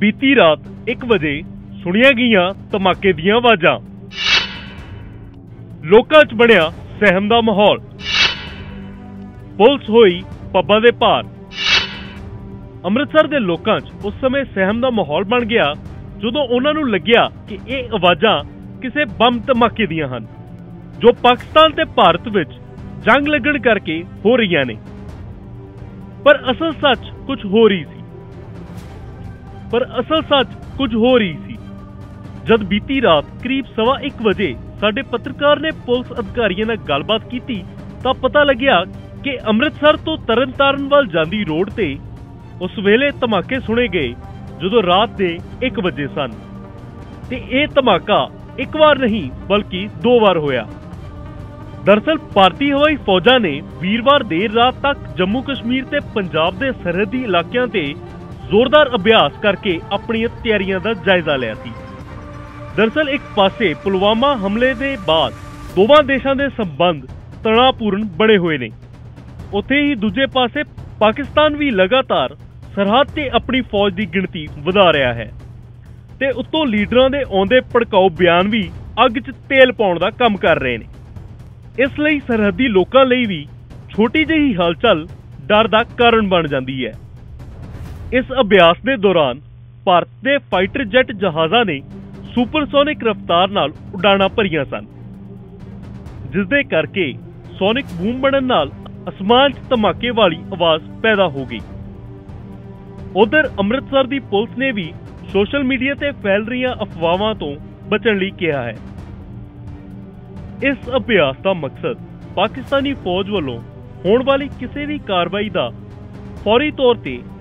ਬੀਤੀ ਰਾਤ 1 ਵਜੇ ਸੁਣੀਆਂ ਗਈਆਂ ਧਮਾਕੇ ਦੀਆਂ ਆਵਾਜ਼ਾਂ। ਲੋਕਾਂ 'ਚ ਬਣਿਆ ਸਹਿਮ ਦਾ ਮਾਹੌਲ। ਪੁਲਿਸ ਹੋਈ ਪੱਬਾਂ ਦੇ ਭਾਰ। ਅੰਮ੍ਰਿਤਸਰ ਦੇ ਲੋਕਾਂ 'ਚ ਉਸ ਸਮੇਂ ਸਹਿਮ ਦਾ ਮਾਹੌਲ ਬਣ ਗਿਆ, ਜਦੋਂ ਉਹਨਾਂ ਨੂੰ ਲੱਗਿਆ ਕਿ ਇਹ ਆਵਾਜ਼ਾਂ ਕਿਸੇ ਬੰਬ ਧਮਾਕੇ ਦੀਆਂ ਹਨ, ਜੋ ਪਾਕਿਸਤਾਨ ਤੇ ਭਾਰਤ ਵਿੱਚ ਜੰਗ ਲੱਗਣ ਕਰਕੇ ਹੋ ਰਹੀਆਂ ਨੇ। ਪਰ ਅਸਲ ਸੱਚ ਕੁਝ ਹੋਰ ਹੀ ਸੀ। ਪਰ ਅਸਲ ਸੱਚ ਕੁਝ ਹੋਰ ਹੀ ਸੀ। ਜਦ ਬੀਤੀ ਰਾਤ ਕਰੀਬ ਸਵਾ ਇੱਕ ਵਜੇ ਸਾਡੇ ਪੱਤਰਕਾਰ ਨੇ ਪੁਲਿਸ ਅਧਿਕਾਰੀਆਂ ਨਾਲ ਗੱਲਬਾਤ ਕੀਤੀ, ਤਾਂ ਪਤਾ ਲੱਗਿਆ ਕਿ ਅੰਮ੍ਰਿਤਸਰ ਤੋਂ ਤਰਨਤਾਰਨ ਵੱਲ ਜਾਂਦੀ ਰੋਡ ਤੇ ਉਸ ਵੇਲੇ ਧਮਾਕੇ ਸੁਣੇ ਗਏ, ਜਦੋਂ ਰਾਤ ਦੇ 1 ਵਜੇ ਸਨ। ਤੇ ਇਹ ਧਮਾਕਾ ਇੱਕ ਵਾਰ ਨਹੀਂ, ਬਲਕਿ ਦੋ ਵਾਰ ਹੋਇਆ। ਦਰਸਲ ਭਾਰਤੀ ਹਵਾਈ ਫੌਜਾਂ ਨੇ ਵੀਰਵਾਰ ਦੇਰ ਰਾਤ ਤੱਕ ਜੰਮੂ ਕਸ਼ਮੀਰ ਤੇ ਪੰਜਾਬ ਦੇ ਸਰਹੱਦੀ ਇਲਾਕਿਆਂ ਤੇ ਜ਼ੋਰਦਾਰ ਅਭਿਆਸ ਕਰਕੇ ਆਪਣੀਆਂ ਤਿਆਰੀਆਂ ਦਾ ਜਾਇਜ਼ਾ ਲਿਆ ਸੀ। ਦਰਸਲ ਇੱਕ ਪਾਸੇ ਪੁਲਵਾਮਾ ਹਮਲੇ ਦੇ ਬਾਅਦ ਦੋਵਾਂ ਦੇਸ਼ਾਂ ਦੇ ਸੰਬੰਧ ਤਣਾਅਪੂਰਨ ਬਣੇ ਹੋਏ ਨੇ। ਉੱਥੇ ਹੀ ਦੂਜੇ ਪਾਸੇ ਪਾਕਿਸਤਾਨ ਵੀ ਲਗਾਤਾਰ ਸਰਹੱਦ ਤੇ ਆਪਣੀ ਫੌਜ ਦੀ ਗਿਣਤੀ ਵਧਾ ਰਿਹਾ ਹੈ ਤੇ ਉੱਤੋਂ ਲੀਡਰਾਂ ਦੇ ਆਉਂਦੇ ਭੜਕਾਊ ਬਿਆਨ ਵੀ ਅੱਗ 'ਚ ਤੇਲ ਪਾਉਣ ਦਾ ਕੰਮ ਕਰ ਰਹੇ ਨੇ। ਇਸ ਲਈ ਸਰਹੱਦੀ ਲੋਕਾਂ ਲਈ ਵੀ ਛੋਟੀ ਜਿਹੀ ਹਲਚਲ ਡਰ ਦਾ ਕਾਰਨ ਬਣ ਜਾਂਦੀ ਹੈ। ਇਸ ਅਭਿਆਸ ਦੇ ਦੌਰਾਨ ਭਾਰਤ ਦੇ ਫਾਈਟਰ ਜੈਟ ਜਹਾਜ਼ਾਂ ਨੇ ਸੁਪਰਸੋਨਿਕ ਰਫ਼ਤਾਰ ਨਾਲ ਉਡਾਣਾਂ ਭਰੀਆਂ ਸਨ ਜਿਸ ਦੇ ਕਰਕੇ ਸੋਨਿਕ ਬੂਮ ਬਣਨ ਨਾਲ ਅਸਮਾਨ 'ਚ ਧਮਾਕੇ ਵਾਲੀ ਆਵਾਜ਼ ਪੈਦਾ ਹੋ ਗਈ। ਉਧਰ ਅੰਮ੍ਰਿਤਸਰ ਦੀ ਪੁਲਿਸ ਨੇ ਵੀ ਸੋਸ਼ਲ ਮੀਡੀਆ ਤੇ ਫੈਲ ਰਹੀਆਂ ਅਫਵਾਹਾਂ ਤੋਂ ਬਚਣ ਲਈ ਕਿਹਾ ਹੈ। ਇਸ ਅਭਿਆਸ ਦਾ ਮਕਸਦ ਪਾਕਿਸਤਾਨੀ ਫੌਜ ਵੱਲੋਂ ਹੋਣ ਵਾਲੀ ਕਿਸੇ ਵੀ ਕਾਰਵਾਈ ਦਾ ਫੌਰੀ ਤੌਰ ਤੇ